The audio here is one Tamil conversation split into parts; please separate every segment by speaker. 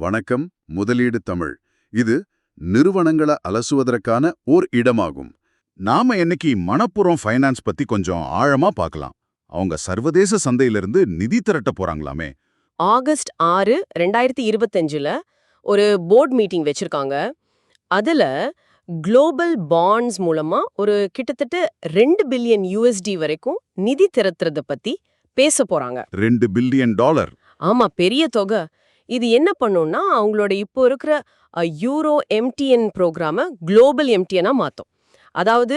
Speaker 1: வணக்கம் முதலீடு தமிழ். இது நிறுவனங்களை அலசுவதற்கான ஓர் இடமாகும். நாம இன்னைக்கு மணப்புறம் ஃபைனான்ஸ் பத்தி கொஞ்சம் ஆழமா பார்க்கலாம். அவங்க சர்வதேச சந்தையிலிருந்து நிதி திரட்ட போறாங்களாமே.
Speaker 2: ஆகஸ்ட் ஆறு ரெண்டாயிரத்தி இருபத்தஞ்சுல ஒரு போர்ட் மீட்டிங் வச்சிருக்காங்க. அதுல குளோபல் பாண்ட்ஸ் மூலமா ஒரு கிட்டத்தட்ட ரெண்டு பில்லியன் யூஎஸ்டி வரைக்கும் நிதி திரட்டுறத பத்தி பேச போறாங்க.
Speaker 1: ரெண்டு பில்லியன் டாலர்
Speaker 2: ஆமா பெரிய தொகை. இது என்ன பண்ணும்னா அவங்களோட இப்போ இருக்கிற யூரோ எம்டிஎன் ப்ரோக்ராம குளோபல் எம்டிஎனா மாத்தும். அதாவது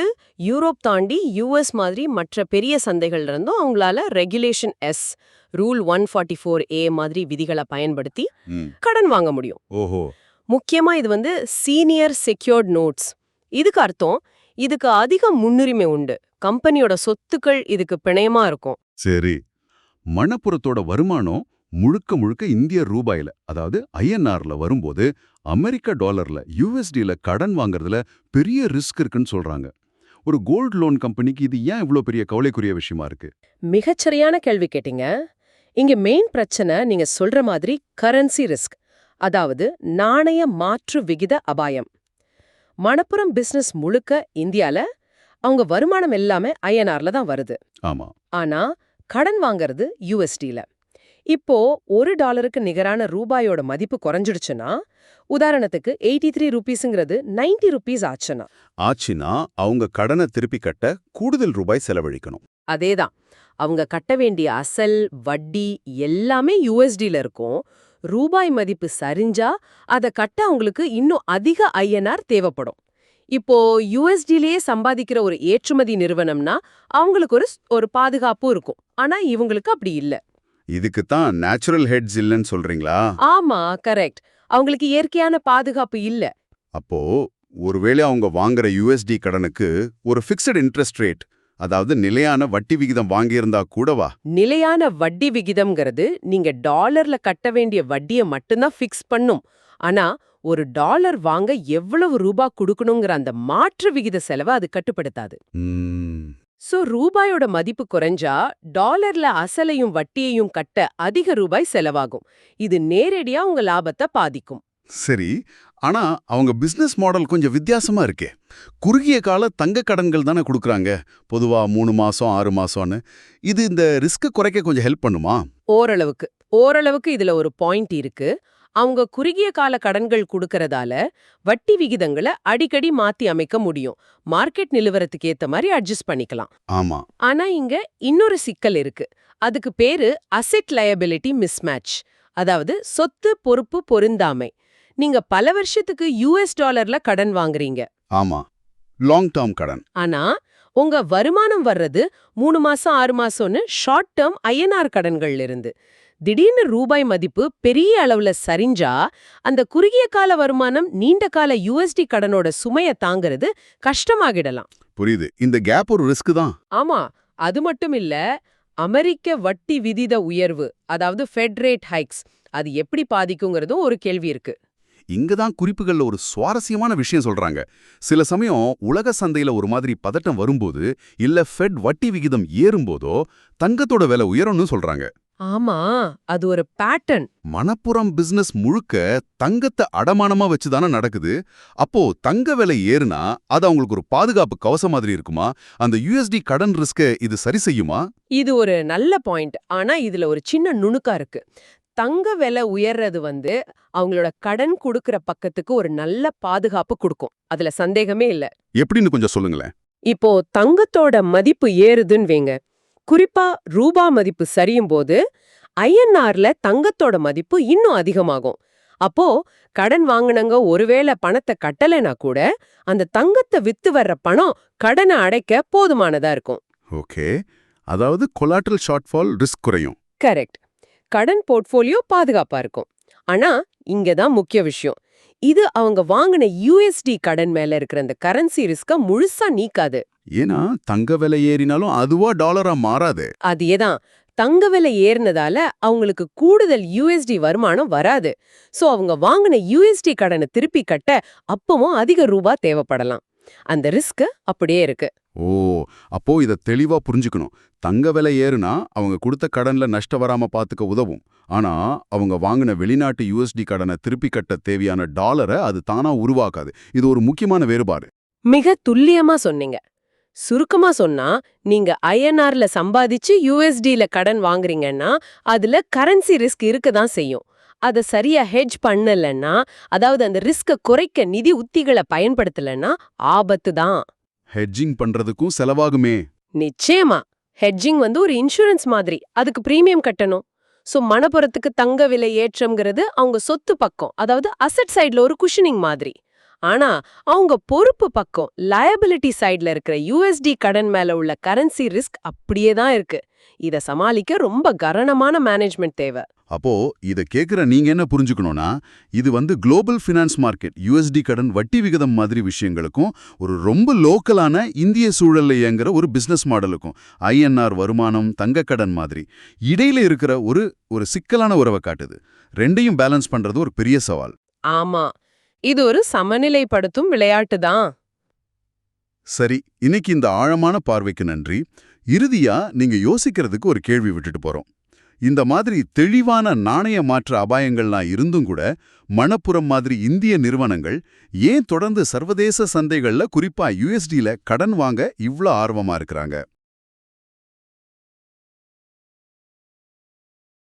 Speaker 2: யூரோப் தாண்டி யூஎஸ் மாதிரி மற்ற பெரிய சந்தைகள்ல இருந்தும் அவங்களால regulation S rule one forty four A மாதிரி விதிகளை பயன்படுத்தி கடன் வாங்க முடியும்.
Speaker 1: ஓஹோ.
Speaker 2: முக்கியமா இது வந்து சீனியர் செக்யூர்ட் நோட்ஸ். இதுக்கு அர்த்தம் இதுக்கு அதிக முன்னுரிமை உண்டு. கம்பெனியோட சொத்துக்கள் இதுக்கு பிணையமா இருக்கும்.
Speaker 1: சரி. மணப்புறத்தோட வருமானம் முழுக்க முழுக்க இந்திய ரூபாயில அதாவது ஐஎன்ஆர்ல வரும்போது அமெரிக்க டாலர்ல யூஎஸ்டில கடன் வாங்குறதுல பெரிய ரிஸ்க் இருக்குன்னு சொல்றாங்க. ஒரு கோல்ட் லோன் கம்பெனிக்கு இது ஏன் இவ்ளோ பெரிய கவலைக்குரிய விஷயமா இருக்கு?
Speaker 2: மிகச்சரியான கேள்வி கேட்டீங்க. இங்க மெயின் பிரச்சனை நீங்க சொல்ற மாதிரி கரன்சி ரிஸ்க் அதாவது நாணய மாற்று விகித அபாயம். மணப்புரம் பிசினஸ் முழுக்க இந்தியால அவங்க வருமானம் எல்லாமே ஐஎன்ஆர்ல தான் வருது.
Speaker 1: ஆமா.
Speaker 2: ஆனா கடன் வாங்குறது யூஎஸ்டில இப்போ ஒரு டாலருக்கு நிகரான ரூபாயோட மதிப்பு குறைஞ்சிடுச்சுன்னா உதாரணத்துக்கு எயிட்டி த்ரீ ருபீஸுங்கிறது நைன்டி ருபீஸ் ஆச்சுன்னா.
Speaker 1: ஆச்சுன்னா அவங்க கடனை திருப்பி கட்ட கூடுதல் ரூபாய் செலவழிக்கணும்.
Speaker 2: அதேதான். அவங்க கட்ட வேண்டிய அசல் வட்டி எல்லாமே யூஎஸ்டில இருக்கும். ரூபாய் மதிப்பு சரிஞ்சா அதை கட்ட அவங்களுக்கு இன்னும் அதிக ஐஎன்ஆர் தேவைப்படும். இப்போ யூஎஸ்டிலேயே சம்பாதிக்கிற ஒரு ஏற்றுமதி நிறுவனம்னா அவங்களுக்கு ஒரு ஒரு பாதுகாப்பு இருக்கும். ஆனா இவங்களுக்கு அப்படி இல்ல.
Speaker 1: இதுக்கு தான் நேச்சுரல் ஹெட்ஸ் இல்லைன்னு சொல்றீங்களா?
Speaker 2: ஆமா கரெக்ட் அவங்களுக்கு இயற்கையான பாதுகாப்பு இல்ல.
Speaker 1: அப்போ ஒருவேளை அவங்க வாங்குற யூஎஸ்டி கடனுக்கு ஒரு ஃபிக்ஸட் இன்ட்ரெஸ்ட் ரேட் அதாவது நிலையான வட்டி விகிதம் வாங்கியிருந்தா கூடவா
Speaker 2: நிலையான வட்டி விகிதம்ங்கிறது நீங்க டாலர்ல கட்ட வேண்டிய வட்டியை மட்டும்தான் ஃபிக்ஸ் பண்ணும். ஆனா ஒரு டாலர் வாங்க எவ்வளவு ரூபா கொடுக்கணுங்கிற அந்த மாற்று விகித செலவை அது கட்டுப்படுத்தாது. சோ ரூபாயோட மதிப்பு குறைஞ்சா டாலர்ல அசலையும் வட்டியையும் கட்ட அதிக ரூபாய் செலவாகும். இது நேரடியா உங்க லாபத்தை பாதிக்கும்.
Speaker 1: சரி. ஆனா அவங்க பிசினஸ் மாடல் கொஞ்சம் வித்தியாசமா இருக்கே. குறுகிய கால தங்க கடன்கள் தானே கொடுக்குறாங்க. பொதுவா மூணு மாசம் ஆறு மாசம்னு. இது இந்த ரிஸ்க் குறைக்க கொஞ்சம் ஹெல்ப் பண்ணுமா?
Speaker 2: ஓரளவுக்கு. ஓரளவுக்கு இதுல ஒரு பாயிண்ட் இருக்கு. அவங்க குறுகிய கால கடன்கள் கொடுக்கறதால வட்டி விகிதங்களை அடிக்கடி மாத்தி அமைக்க முடியும். மார்க்கெட் நிலவரத்துக்கு ஏத்த மாதிரி அட்ஜஸ்ட் பண்ணிக்கலாம்.
Speaker 1: ஆமா.
Speaker 2: ஆனா இங்க இன்னொரு சிக்கல் இருக்கு. அதுக்கு பேரு அசெட் லயபிலிட்டி மிஸ்மேட்ச் அதாவது சொத்து பொறுப்பு பொருந்தாமை. நீங்க பல வருஷத்துக்கு யூஎஸ் டாலர்ல கடன் வாங்குறீங்க.
Speaker 1: ஆமா. லாங் டேர்ம் கடன்.
Speaker 2: ஆனா உங்க வருமானம் வர்றது மூணு மாசம் ஆறு மாசம்னு ஷார்ட் டேர்ம் ஐஎன்ஆர் கடன்கள்ல இருந்து. திடீர்னு ரூபாய் மதிப்பு பெரிய அளவுல சரிஞ்சா அந்த குறுகிய கால வருமானம் நீண்ட கால யூஎஸ்டி கடனோட சுமைய தாங்கிறது கஷ்டமாகிடலாம்.
Speaker 1: புரியுது. இந்த கேப் ஒரு ரிஸ்க் தான்.
Speaker 2: ஆமா. அது மட்டும் இல்ல அமெரிக்க வட்டி விதித உயர்வு அதாவது ஃபெட் ரேட் ஹைக்ஸ் அது எப்படி பாதிக்குங்கிறதும் ஒரு கேள்வி இருக்கு.
Speaker 1: இங்க தான் குறிப்புகள்ல ஒரு சுவாரஸ்யமான விஷயம் சொல்றாங்க. சில சமயம் உலக சந்தையில ஒரு மாதிரி பதட்டம் வரும்போது இல்ல ஃபெட் வட்டி விகிதம் ஏறும்போதோ தங்கத்தோட விலை உயரும்னு சொல்றாங்க.
Speaker 2: ஆமா அது ஒரு பேட்டர்ன்
Speaker 1: மணப்புறம் பிசினஸ் முழுக்க தங்கத்தை அடமானமா வச்சு தானே நடக்குது. அப்போ தங்க விலை ஏறுனா அது அவங்களுக்கு ஒரு பாதுகாப்பு கவசம் மாதிரி இருக்குமா? அந்த யூஎஸ்டி கடன் ரிஸ்க இது சரி செய்யுமா?
Speaker 2: இது ஒரு நல்ல பாயிண்ட் ஆனா இதுல ஒரு சின்ன நுணுக்கா இருக்கு. தங்க விலை உயர்றது வந்து அவங்களோட கடன் கொடுக்கற பக்கத்துக்கு ஒரு நல்ல பாதுகாப்பு கொடுக்கும். அதுல சந்தேகமே இல்ல.
Speaker 1: எப்படின்னு கொஞ்சம் சொல்லுங்களேன்.
Speaker 2: இப்போ தங்கத்தோட மதிப்பு ஏறுதுன்னு வைங்க. குறிப்பா ரூபா மதிப்பு சரியும் போது ஐஎன்ஆர்ல தங்கத்தோட மதிப்பு இன்னும் அதிகமாகும். அப்போ கடன் வாங்குனவங்க ஒருவேளை பணத்தை கட்டலைனா கூட அந்த தங்கத்தை வித்து வர்ற பணம் கடனை அடைக்க போதுமானதா இருக்கும்.
Speaker 1: ஓகே. அதாவது கொலாட்ரல் ஷார்ட்ஃபால் ரிஸ்க் குறையும்.
Speaker 2: கரெக்ட். கடன் போர்ட்ஃபோலியோ பாதுகாப்பா இருக்கும். ஆனா இங்க தான் முக்கிய விஷயம். இது அவங்க வாங்கின யூஎஸ்டி கடன் மேல இருக்கிற அந்த கரன்சி ரிஸ்க முழுசா நீக்காது.
Speaker 1: ஏன்னா தங்க விலை ஏறினாலும் அதுவா டாலரா மாறாது.
Speaker 2: அதேதான். தங்க விலை ஏறினதால அவங்களுக்கு கூடுதல் யூஎஸ்டி வருமானம் வராது. சோ அவங்க வாங்கின யூஎஸ்டி கடனை திருப்பி கட்ட அப்பவும் அதிக ரூபா தேவைப்படலாம். அந்த ரிஸ்க் அப்படியே இருக்கு.
Speaker 1: ஓ அப்போ இத தெளிவா புரிஞ்சுக்கணும். தங்க விலை ஏறுனா அவங்க கொடுத்த கடன்ல நஷ்டம் வராம பாத்துக்க உதவும். ஆனா அவங்க வாங்கின வெளிநாட்டு யுஎஸ்டி கடனை திருப்பி கட்ட தேவையான டாலரை அது தானா உருவாக்காது. இது ஒரு முக்கியமான வேறுபாடு.
Speaker 2: மிக துல்லியமா சொன்னீங்க. சுருக்கமா சொன்னா நீங்க ஐஎன்ஆர்ல சம்பாதிச்சு யூஎஸ்டில கடன் வாங்குறீங்கன்னா அதுல கரன்சி ரிஸ்க் இருக்க தான் செய்யும். அத சரியா ஹெட்ஜ் பண்ணலன்னா அதாவது அந்த ரிஸ்க குறைக்க நிதி உத்திகளை பயன்படுத்தலன்னா ஆபத்து தான்.
Speaker 1: ஹெட்ஜிங் பண்றதுக்கும் செலவாகுமே.
Speaker 2: நிச்சயமா. ஹெட்ஜிங் வந்து ஒரு இன்சூரன்ஸ் மாதிரி. அதுக்கு பிரீமியம் கட்டணும். சோ மணப்புறத்துக்கு தங்க விலை ஏற்றம்ங்கிறது அவங்க சொத்து பக்கம். அதாவது அசெட் சைடுல ஒரு குஷனிங் மாதிரி. ஆனா அவங்க பொறுப்பு பக்கம் லயபிலிட்டி சைடுல இருக்கிற யூஎஸ்டி கடன் மேல உள்ள கரன்சி ரிஸ்க் அப்படியே தான் இருக்கு. இத சமாளிக்க ரொம்ப கரணமான மேனேஜ்மெண்ட் தேவை.
Speaker 1: அப்போ இத கேக்குற நீங்க என்ன புரிஞ்சுக்கணும்னா இது வந்து குளோபல் ஃபினான்ஸ் மார்க்கெட் யுஎஸ்டி கடன் வட்டி விகிதம் மாதிரி விஷயங்களுக்கும் ஒரு ரொம்ப லோக்கலான இந்திய சூழல்ல இயங்குற ஒரு பிசினஸ் மாடலுக்கும் ஐஎன்ஆர் வருமானம் தங்க கடன் மாதிரி இடையில இருக்கிற ஒரு ஒரு சிக்கலான உறவை காட்டுது. ரெண்டையும் பேலன்ஸ் பண்றது ஒரு பெரிய சவால்.
Speaker 2: ஆமா. இது ஒரு சமநிலைப்படுத்தும் விளையாட்டு தான்.
Speaker 1: சரி இன்னைக்கு இந்த ஆழமான பார்வைக்கு நன்றி. இறுதியா நீங்க யோசிக்கிறதுக்கு ஒரு கேள்வி விட்டுட்டு போறோம். இந்த மாதிரி தெளிவான நாணய மாற்ற அபாயங்கள்லாம் இருந்தும் கூட மணப்புறம் மாதிரி இந்திய நிறுவனங்கள் ஏன் தொடர்ந்து சர்வதேச சந்தைகள்ல குறிப்பா யுஎஸ்டில கடன் வாங்க இவ்ளோ ஆர்வமா இருக்கிறாங்க?